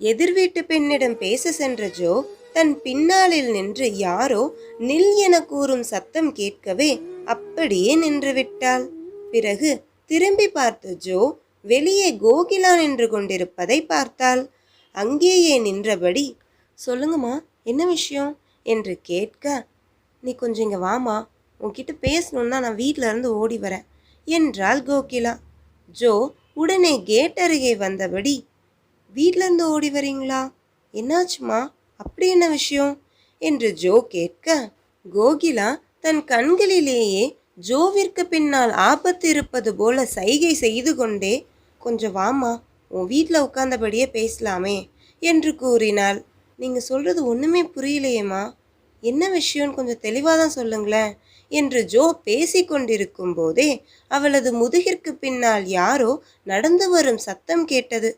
எதிர் வீட்டு பெண்ணிடம் பேச சென்ற ஜோ தன் பின்னாளில் நின்று யாரோ நில் என கூறும் சத்தம் கேட்கவே அப்படியே நின்று விட்டாள். பிறகு திரும்பி பார்த்த ஜோ வெளியே கோகிலா நின்று கொண்டிருப்பதை பார்த்தாள். அங்கேயே நின்றபடி சொல்லுங்கம்மா என்ன விஷயம்? என்று கேட்க நீ கொஞ்சம் இங்கே வாமா உன்கிட்ட பேசணுன்னா நான் வீட்டில இருந்து ஓடி வரேன் என்றாள் கோகிலா. ஜோ உடனே கேட் அருகே வந்தபடி வீட்டிலேருந்து ஓடி வரீங்களா? என்னாச்சுமா? அப்படி என்ன விஷயம்? என்று ஜோ கேட்க கோகிலா தன் கண்களிலேயே ஜோவிற்கு பின்னால் ஆபத்து இருப்பது போல சைகை செய்து கொண்டே கொஞ்சம் வாமா உன் வீட்டில் உட்கார்ந்தபடியே பேசலாமே என்று கூறினாள். நீங்கள் சொல்கிறது ஒன்றுமே புரியலையேம்மா. என்ன விஷயம்னு கொஞ்சம் தெளிவாக தான் சொல்லுங்களேன் என்று ஜோ பேசி கொண்டிருக்கும் போதே அவளது முதுகிற்கு பின்னால் யாரோ நடந்து வரும் சத்தம் கேட்டது.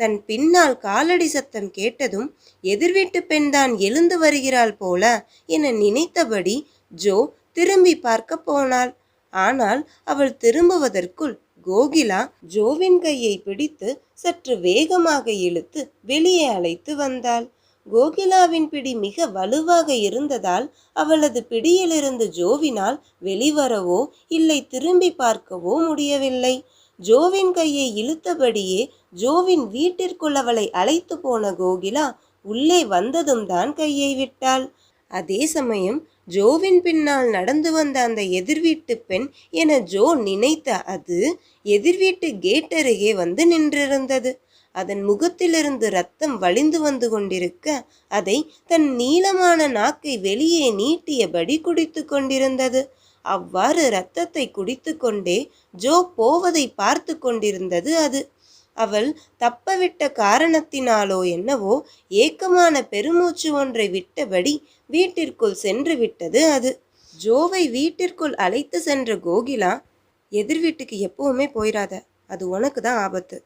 தன் பின்னால் காலடி சத்தம் கேட்டதும் எதிர்வீட்டு பெண்தான் எழுந்து வருகிறாள் போல என நினைத்தபடி ஜோ திரும்பி பார்க்க போனாள். ஆனால் அவள் திரும்புவதற்குள் கோகிலா ஜோவின் கையை பிடித்து சற்று வேகமாக இழுத்து வெளியே அழைத்து வந்தாள். கோகிலாவின் பிடி மிக வலுவாக இருந்ததால் அவளது பிடியிலிருந்து ஜோவினால் வெளிவரவோ இல்லை திரும்பி பார்க்கவோ முடியவில்லை. ஜோவின் கையை இழுத்தபடியே ஜோவின் வீட்டிற்குள் அவளை அழைத்து போன கோகிலா உள்ளே வந்ததும் தான் கையை விட்டாள். அதே சமயம் ஜோவின் பின்னால் நடந்து வந்த அந்த எதிர்வீட்டு பெண் என ஜோ நினைத்த அது எதிர்வீட்டு கேட் அருகே வந்து நின்றிருந்தது. அதன் முகத்திலிருந்து ரத்தம் வழிந்து வந்து கொண்டிருக்க அதை தன் நீளமான நாக்கை வெளியே நீட்டியபடி குடித்து கொண்டிருந்தது. அவ்வாறு இரத்தத்தை குடித்து கொண்டே ஜோ போவதை பார்த்து கொண்டிருந்தது அது. அவள் தப்பவிட்ட காரணத்தினாலோ என்னவோ ஏக்கமான பெருமூச்சு ஒன்றை விட்டபடி வீட்டிற்குள் சென்று விட்டது அது. ஜோவை வீட்டிற்குள் அழைத்து சென்ற கோகிலா எதிர் வீட்டுக்கு எப்பவுமே போயிடாத அது உனக்கு தான் ஆபத்து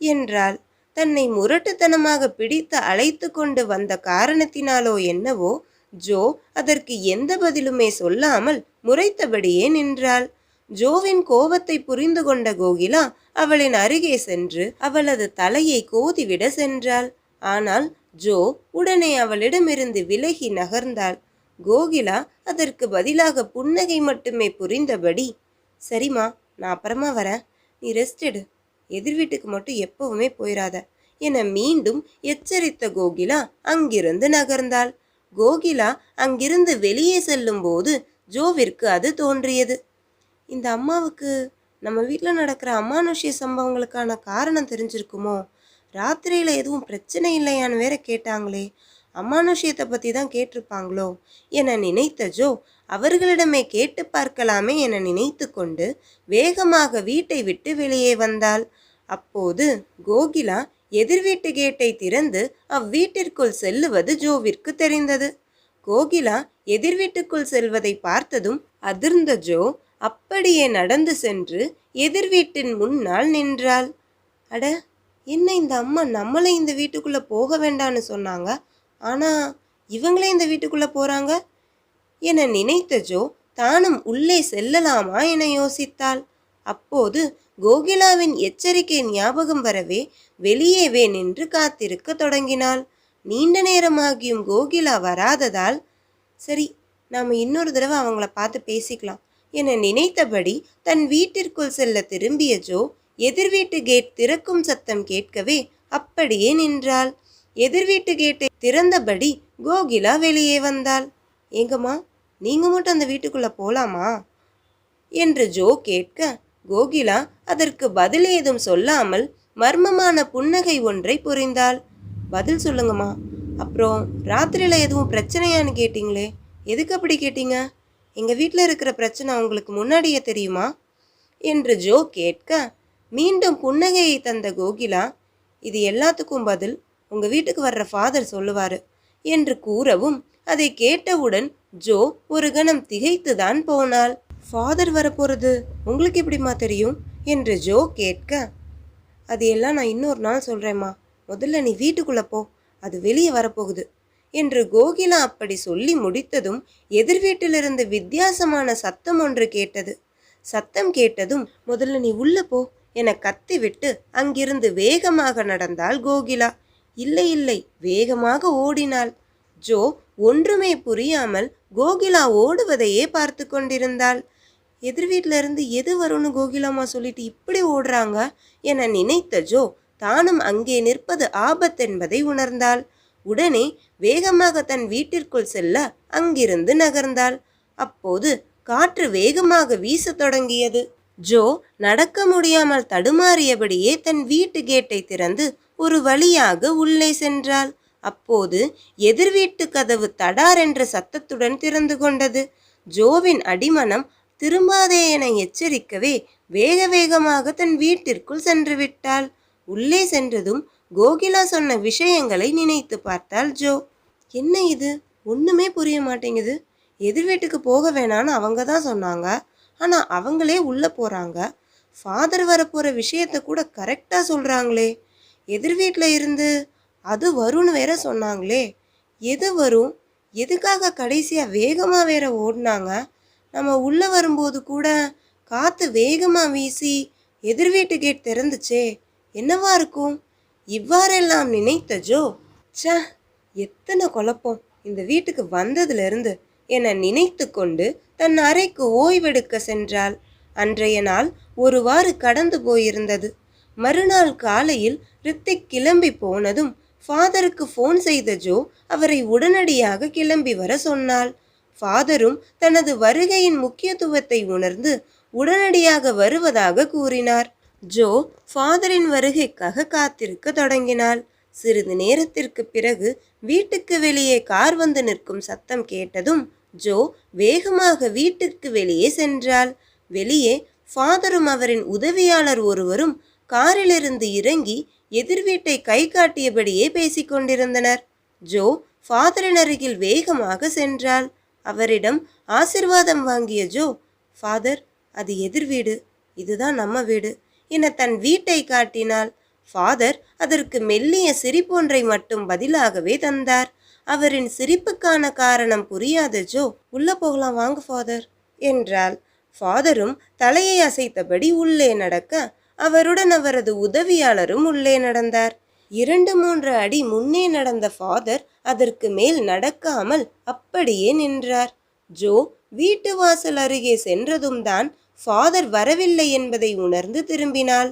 என்றாள். தன்னை முரட்டுத்தனமாக பிடித்து அழைத்து கொண்டு வந்த காரணத்தினாலோ என்னவோ ஜோ அதற்கு எந்த பதிலுமே சொல்லாமல் முறைத்தபடியே நின்றாள். ஜோவின் கோபத்தை புரிந்து கொண்ட கோகிலா அவளின் அருகே சென்று அவளது தலையை கோதிவிட சென்றாள். ஆனால் ஜோ உடனே அவளிடமிருந்து விலகி நகர்ந்தாள். கோகிலா அதற்கு பதிலாக புன்னகை மட்டுமே புரிந்தபடி சரிம்மா நான் அப்புறமா வரேன். நீ ரெஸ்ட் எடு. எதிர் வீட்டுக்கு மட்டும் எப்பவுமே போயிடாத என மீண்டும் எச்சரித்த கோகிலா அங்கிருந்து நகர்ந்தாள். கோகிலா அங்கிருந்து வெளியே செல்லும்போது ஜோவிற்கு அது தோன்றியது. இந்த அம்மாவுக்கு நம்ம வீட்டில் நடக்கிற அமானுஷ்ய சம்பவங்களுக்கான காரணம் தெரிஞ்சிருக்குமோ? ராத்திரியில் எதுவும் பிரச்சனை இல்லையான்னு வேற கேட்டாங்களே. அமானுஷ்யத்தை பற்றி தான் கேட்டிருப்பாங்களோ? என நினைத்த ஜோ அவர்களிடமே கேட்டு பார்க்கலாமே என நினைத்து கொண்டு வேகமாக வீட்டை விட்டு வெளியே வந்தாள். அப்போது கோகிலா எதிர் வீட்டு கேட்டை திறந்து அவ்வீட்டிற்குள் செல்லுவது ஜோவிற்கு தெரிந்தது. கோகிலா எதிர் வீட்டுக்குள் செல்வதை பார்த்ததும் அதிர்ந்த ஜோ அப்படியே நடந்து சென்று எதிர் வீட்டின் முன்னால் நின்றாள். அட என்ன இந்த அம்மா நம்மளை இந்த வீட்டுக்குள்ள போக வேண்டான்னு சொன்னாங்க? ஆனா இவங்களே இந்த வீட்டுக்குள்ள போறாங்க? என நினைத்த ஜோ தானும் உள்ளே செல்லலாமா என யோசித்தாள். அப்போது கோகிலாவின் எச்சரிக்கை ஞாபகம் வரவே வெளியேவே நின்று காத்திருக்க தொடங்கினாள். நீண்ட நேரமாகியும் கோகிலா வராததால் சரி நாம் இன்னொரு தடவை அவங்கள பார்த்து பேசிக்கலாம் என நினைத்தபடி தன் வீட்டிற்குள் செல்ல திரும்பிய ஜோ எதிர் வீட்டு கேட் திறக்கும் சத்தம் கேட்கவே அப்படியே நின்றாள். எதிர் வீட்டு கேட்டை திறந்தபடி கோகிலா வெளியே வந்தாள். ஏங்கம்மா நீங்கள் மட்டும் அந்த வீட்டுக்குள்ளே போலாமா? என்று ஜோ கேட்க கோகிலா அதற்கு பதில் ஏதும் சொல்லாமல் மர்மமான புன்னகை ஒன்றை புரிந்தாள். பதில் சொல்லுங்கம்மா. அப்புறம் ராத்திரியில் எதுவும் பிரச்சனையான்னு கேட்டிங்களே எதுக்கு அப்படி கேட்டீங்க? எங்கள் வீட்டில் இருக்கிற பிரச்சனை உங்களுக்கு முன்னாடியே தெரியுமா? என்று ஜோ கேட்க மீண்டும் புன்னகையை தந்த கோகிலா இது எல்லாத்துக்கும் பதில் உங்கள் வீட்டுக்கு வர்ற ஃபாதர் சொல்லுவார் என்று கூறவும் அதை கேட்டவுடன் ஜோ ஒரு கணம் திகைத்துதான் போனாள். ஃபாதர் வரப்போகிறது உங்களுக்கு எப்படிம்மா தெரியும்? என்று ஜோ கேட்க அது எல்லாம் நான் இன்னொரு நாள் சொல்கிறேம்மா முதல்ல நீ வீட்டுக்குள்ளே போ. அது வெளியே வரப்போகுது. என்று கோகிலா அப்படி சொல்லி முடித்ததும் எதிர் வீட்டிலிருந்து வித்தியாசமான சத்தம் ஒன்று கேட்டது. சத்தம் கேட்டதும் முதல்ல நீ உள்ள போ என கத்திவிட்டு அங்கிருந்து வேகமாக நடந்தாள் கோகிலா. இல்லை இல்லை. வேகமாக ஓடினாள். ஜோ ஒன்றுமே புரியாமல் கோகிலா ஓடுவதையே பார்த்து கொண்டிருந்தாள். எதிர் வீட்டிலேருந்து எது வரும்னு கோகிலாமா சொல்லிட்டு இப்படி ஓடுறாங்க என நினைத்த ஜோ தானும் அங்கே நிற்பது ஆபத்தென்பதை உணர்ந்தாள். உடனே வேகமாக தன் வீட்டிற்குள் செல்ல அங்கிருந்து நகர்ந்தாள். அப்போது காற்று வேகமாக வீசத் தொடங்கியது. ஜோ நடக்க முடியாமல் தடுமாறியபடியே தன் வீட்டு கேட்டை திறந்து ஒரு வழியாக உள்ளே சென்றாள். அப்போது எதிர்வீட்டு கதவு தடார் என்ற சத்தத்துடன் திறந்து கொண்டது. ஜோவின் அடிமனம் திரும்பாதே என எச்சரிக்கவே வேக வேகமாக தன் வீட்டிற்குள் சென்று விட்டாள். உள்ளே சென்றதும் கோகிலா சொன்ன விஷயங்களை நினைத்து பார்த்தாள் ஜோ. என்ன இது? ஒண்ணுமே புரிய மாட்டேங்குது. எதிர் வீட்டுக்கு போக வேணாம்னு அவங்க தான் சொன்னாங்க. ஆனால் அவங்களே உள்ளே போகிறாங்க ஃபாதர் வரப்போகிற விஷயத்த கூட கரெக்டாக சொல்கிறாங்களே எதிர் வீட்டில் இருந்து அது வரும்னு வேற சொன்னாங்களே. எது வரும்? எதுக்காக கடைசியாக வேகமாக வேற ஓடினாங்க? நம்ம உள்ளே வரும்போது கூட காற்று வேகமாக வீசி எதிர் வீட்டு கேட் திறந்துச்சே என்னவா இருக்கும்? இவ்வாறெல்லாம் நினைத்த ஜோ ச்சே எத்தனை குழப்பம். இந்த வீட்டுக்கு வந்ததுலேருந்து என்னை என நினைத்து கொண்டு தன் அறைக்கு ஓய்வெடுக்க சென்றாள். அன்றைய நாள் ஒருவாறு கடந்து போயிருந்தது. மறுநாள் காலையில் ரித்திக் கிளம்பி போனதும் ஃபாதருக்கு ஃபோன் செய்த ஜோ அவரை உடனடியாக கிளம்பி வர சொன்னாள். ஃபாதரும் தனது வருகையின் முக்கியத்துவத்தை உணர்ந்து உடனடியாக வருவதாக கூறினார். ஜோ ஃபாதரின் வருகைக்காக காத்திருக்க தொடங்கினாள். சிறிது நேரத்திற்கு பிறகு வீட்டுக்கு வெளியே கார் வந்து நிற்கும் சத்தம் கேட்டதும் ஜோ வேகமாக வீட்டிற்கு வெளியே சென்றாள். வெளியே ஃபாதரும் அவரின் உதவியாளர் ஒருவரும் காரிலிருந்து இறங்கி எதிர் வீட்டை கை காட்டியபடியே பேசிக் கொண்டிருந்தனர். ஜோ ஃபாதரின் அருகில் வேகமாக சென்றாள். அவரிடம் ஆசிர்வாதம் வாங்கிய ஜோ ஃபாதர் அது எதிர் வீடு. இதுதான் நம்ம வீடு என தன் வீட்டை காட்டினாள். ஃபாதர் அதற்கு மெல்லிய சிரிப்பொன்றை மட்டும் பதிலாகவே தந்தார். அவரின் சிரிப்புக்கான காரணம் புரியாத ஜோ உள்ள போகலாம் வாங்க ஃபாதர் என்றாள். ஃபாதரும் தலையை அசைத்தபடி உள்ளே நடக்க அவருடன் அவரது உதவியாளரும் உள்ளே நடந்தார். இரண்டு மூன்று அடி முன்னே நடந்த ஃபாதர் அதற்கு மேல் நடக்காமல் அப்படியே நின்றார். ஜோ வீட்டு வாசல் அருகே சென்றதும் தான் ஃபாதர் வரவில்லை என்பதை உணர்ந்து திரும்பினாள்.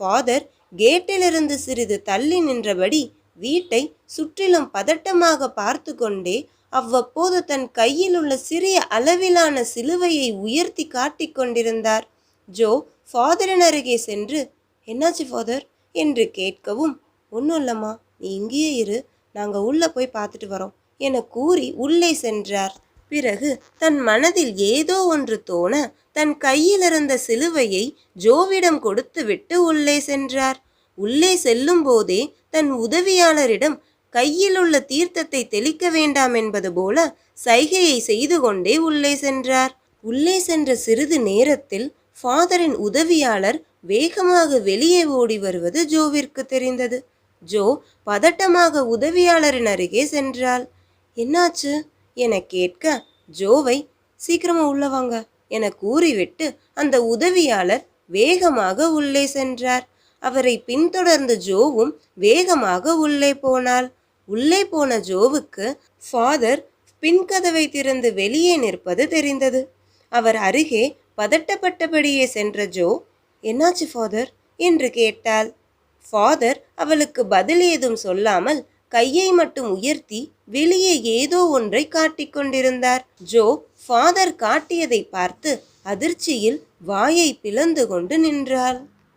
ஃபாதர் கேட்டிலிருந்து சிறிது தள்ளி நின்றபடி வீட்டை சுற்றிலும் பதட்டமாக பார்த்து கொண்டே அவ்வப்போது தன் கையில் உள்ள சிறிய அளவிலான சிலுவையை உயர்த்தி காட்டிக் கொண்டிருந்தார். ஜோ ஃபாதரின் அருகே சென்று என்னாச்சு ஃபாதர்? என்று கேட்கவும் ஒன்றும் இல்லைம்மா நீ இங்கேயே இரு. நாங்கள் உள்ளே போய் பார்த்துட்டு வரோம். என கூறி உள்ளே சென்றார். பிறகு தன் மனதில் ஏதோ ஒன்று தோண தன் கையில் இருந்த சிலுவையை ஜோவிடம் கொடுத்துவிட்டு உள்ளே சென்றார். உள்ளே செல்லும் போதே தன் உதவியாளரிடம் கையில் உள்ள தீர்த்தத்தை தெளிக்க வேண்டாம் என்பது போல சைகையை செய்து கொண்டே உள்ளே சென்றார். உள்ளே சென்ற சிறிது நேரத்தில் ஃபாதரின் உதவியாளர் வேகமாக வெளியே ஓடி வருவது ஜோவிற்கு தெரிந்தது. ஜோ பதட்டமாக உதவியாளரின் அருகே சென்றாள். என்னாச்சு? என கேட்க ஜோவை சீக்கிரமா உள்ள வாங்க என கூறிவிட்டு அந்த உதவியாளர் வேகமாக உள்ளே சென்றார். அவரை பின்தொடர்ந்த ஜோவும் வேகமாக உள்ளே போனாள். உள்ளே போன ஜோவுக்கு ஃபாதர் பின்கதவை திறந்து வெளியே நிற்பது தெரிந்தது. அவர் அருகே பதட்டப்பட்டபடியே சென்ற ஜோ என்னாச்சு ஃபாதர்? என்று கேட்டாள். ஃபாதர் அவளுக்கு பதில் ஏதும் சொல்லாமல் கையை மட்டும் உயர்த்தி வெளியே ஏதோ ஒன்றை காட்டிக் கொண்டிருந்தார். ஜோ ஃபாதர் காட்டியதை பார்த்து அதிர்ச்சியில் வாயை பிளந்து கொண்டு நின்றாள்.